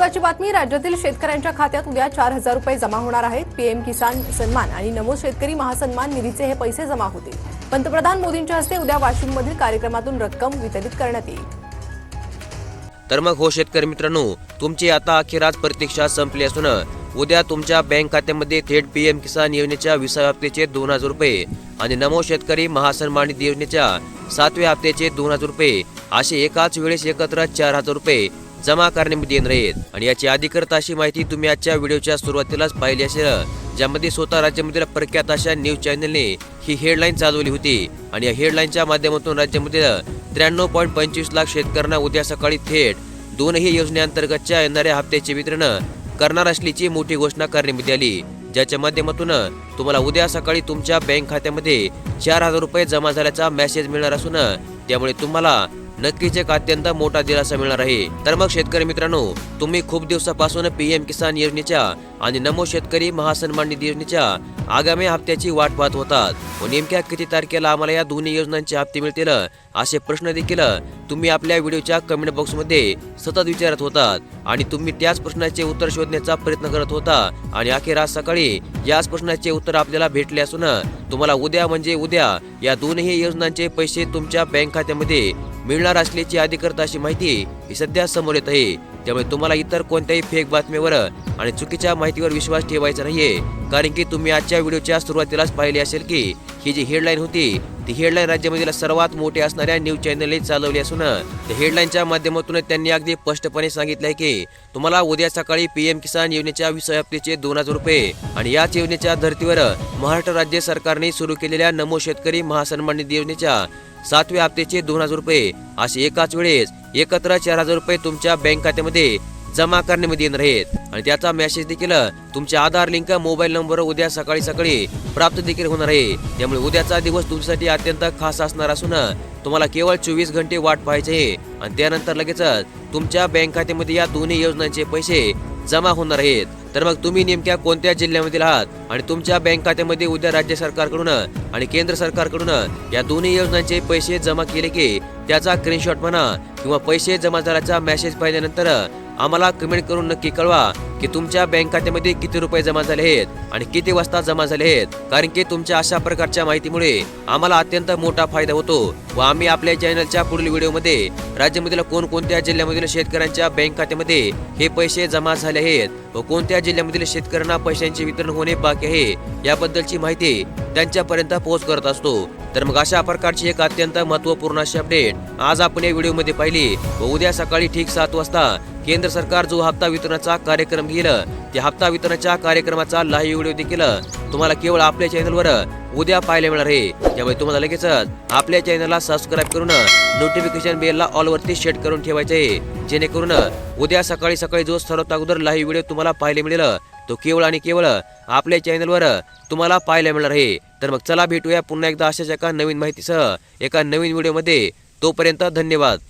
महत्वाची बातमी राज्यातील शेतकऱ्यांच्या खात्यात उद्या चार हजार रुपये जमा होणार आहेत. पीएम किसान सन्मान आणि नमो शेतकरी महासन्मान निधीचे हे पैसे जमा होतील. पंतप्रधान मोदींच्या हस्ते उद्या वाशिममधील कार्यक्रमातून रक्कम वितरित करण्यात येईल. तर मग हो शेतकरी मित्रांनो तुमची आता अखेर प्रतीक्षा संपली असून उद्या तुमच्या बँक खात्यामध्ये थेट पीएम किसान योजनेच्या विसाव्या हप्त्याचे दोन हजार रुपये आणि नमो शेतकरी महासन्मान निधी योजनेच्या सातव्या हप्त्याचे दोन हजार रुपये असे एकाच वेळेस एकत्र चार हजार रुपये जमा करण्यामध्ये येणार आहेत. आणि याची अधिकृत अशी माहिती तुम्ही आजच्या व्हिडिओच्या सुरुवातीलाच पाहिली असेल. ज्यामध्ये स्वतः राज्यामधील प्रख्यात अशा न्यूज चॅनलने ही हेडलाईन चालवली होती. आणि या हेडलाईनच्या माध्यमातून राज्यामधील त्र्याण्णव पॉईंट पंचवीस लाख शेतकऱ्यांना उद्या सकाळी थेट दोनही योजनेअंतर्गतच्या येणाऱ्या हप्त्याचे वितरण करणार असल्याची मोठी घोषणा करण्यामध्ये आली. ज्याच्या माध्यमातून तुम्हाला उद्या सकाळी तुमच्या बँक खात्यामध्ये चार हजार रुपये जमा झाल्याचा मेसेज मिळणार असून त्यामुळे तुम्हाला नक्कीच एक अत्यंत मोठा दिलासा मिळणार आहे? तर मग शेतकरी मित्रांनो तुम्ही खूप दिवसापासून पीएम किसान योजनेच्या आणि नमो शेतकरी महासन्मान निधी योजनेच्या आगामी हप्त्याची वाट पाहत होतात. व नेमक्या किती तारखेला आम्हाला या दोन्ही योजनांचे हप्ते मिळतील असे प्रश्न देखील तुम्ही आपल्या व्हिडिओच्या कमेंट बॉक्समध्ये सतत विचारत होतात. आणि तुम्ही त्याच प्रश्नाचे उत्तर शोधण्याचा प्रयत्न करत होता. आणि अखेर आज सकाळी याच प्रश्नाचे उत्तर आपल्याला भेटले असून तुम्हाला उद्या म्हणजे उद्या या दोन्ही योजनांचे पैसे तुमच्या बँक खात्यामध्ये मिळणार असल्याची अधिकृत अशी माहिती ही सध्या समोर येत आहे. त्यामुळे तुम्हाला इतर कोणत्याही फेक बातमीवर आणि चुकीच्या माहितीवर विश्वास ठेवायचा नाहीये. कारण की तुम्ही आजच्या व्हिडिओच्या सुरुवातीलाच पाहिले असेल की ही जी हेडलाईन होती ती हेडलाईन राज्यामधील सर्वात मोठी असणाऱ्या न्यूज चॅनलने चालवली असून त्या हेडलाईनच्या माध्यमातून त्यांनी अगदी स्पष्टपणे सांगितलंय की तुम्हाला उद्या सकाळी पीएम किसान योजनेच्या वीस हप्त्याचे दोन हजार रुपये आणि याच योजनेच्या धर्तीवर महाराष्ट्र राज्य सरकारने सुरू केलेल्या नमो शेतकरी महासन्मान निधी योजनेच्या सातव्या हप्त्याचे दोन हजार रुपये असे एकाच वेळेस एकत्र चार हजार रुपये तुमच्या बँक खात्यामध्ये जमा करण्यामध्ये येणार आहेत. आणि त्याचा मेसेज देखील तुमच्या आधार लिंक मोबाईल नंबर उद्या सकाळी सकाळी प्राप्त देखील होणार आहे. त्यामुळे उद्याचा दिवस तुमच्यासाठी अत्यंत खास असणार असून तुम्हाला केवळ चोवीस घंटे वाट पाहायचे आहे. आणि त्यानंतर लगेचच तुमच्या बँक खात्यामध्ये या दोन्ही योजनांचे पैसे जमा होणार आहेत. तर मग तुम्ही नेमक्या कोणत्या जिल्ह्यामधील आहात? आणि तुमच्या बँक खात्यामध्ये उद्या राज्य सरकारकडून आणि केंद्र सरकारकडून या दोन्ही योजनांचे पैसे जमा केले की त्याचा स्क्रीनशॉट म्हणा किंवा पैसे जमा झाल्याचा मेसेज पाहिल्यानंतर आम्हाला कमेंट करून नक्की कळवा की तुमच्या बँक खात्यामध्ये किती रुपये जमा झाले आहेत आणि किती वाजता जमा झाले आहेत. कारण की तुमच्या अशा प्रकारच्या माहितीमुळे आम्हाला अत्यंत मोठा फायदा होतो व आम्ही आपल्या चॅनलच्या पुढील व्हिडिओमध्ये राज्यामधील कोणकोणत्या जिल्ह्यामधील शेतकऱ्यांच्या बँक खात्यामध्ये हे पैसे जमा झाले आहेत व कोणत्या जिल्ह्यामधील शेतकऱ्यांना पैशांचे वितरण होणे बाकी आहे याबद्दलची माहिती त्यांच्यापर्यंत पोहोच करत असतो. तर मग अशा प्रकारची एक अत्यंत महत्त्वपूर्ण अशी अपडेट आज आपण या व्हिडिओमध्ये पाहिली. व उद्या सकाळी ठीक सात वाजता केंद्र सरकार जो हप्ता वितरणाचा कार्यक्रम घेईल त्या हप्ता वितरणाच्या कार्यक्रमाचा लाईव्ह व्हिडिओ देखील तुम्हाला केवळ आपल्या चॅनलवर उद्या पाहायला मिळणार आहे. त्यामुळे तुम्हाला लगेचच आपल्या चॅनलला सबस्क्राईब करून नोटिफिकेशन बेलला ऑलवरती सेट करून ठेवायचे आहे. जेणेकरून उद्या सकाळी सकाळी जो सर्वात अगोदर लाईव्ह व्हिडिओ तुम्हाला पाहायला मिळेल तो केवळ आणि केवळ आपल्या चॅनलवर तुम्हाला पाहायला मिळणार आहे. तर मग चला भेटूया पुन्हा एकदा अशाच एका नवीन माहितीसह एका नवीन व्हिडिओमध्ये. तोपर्यंत धन्यवाद.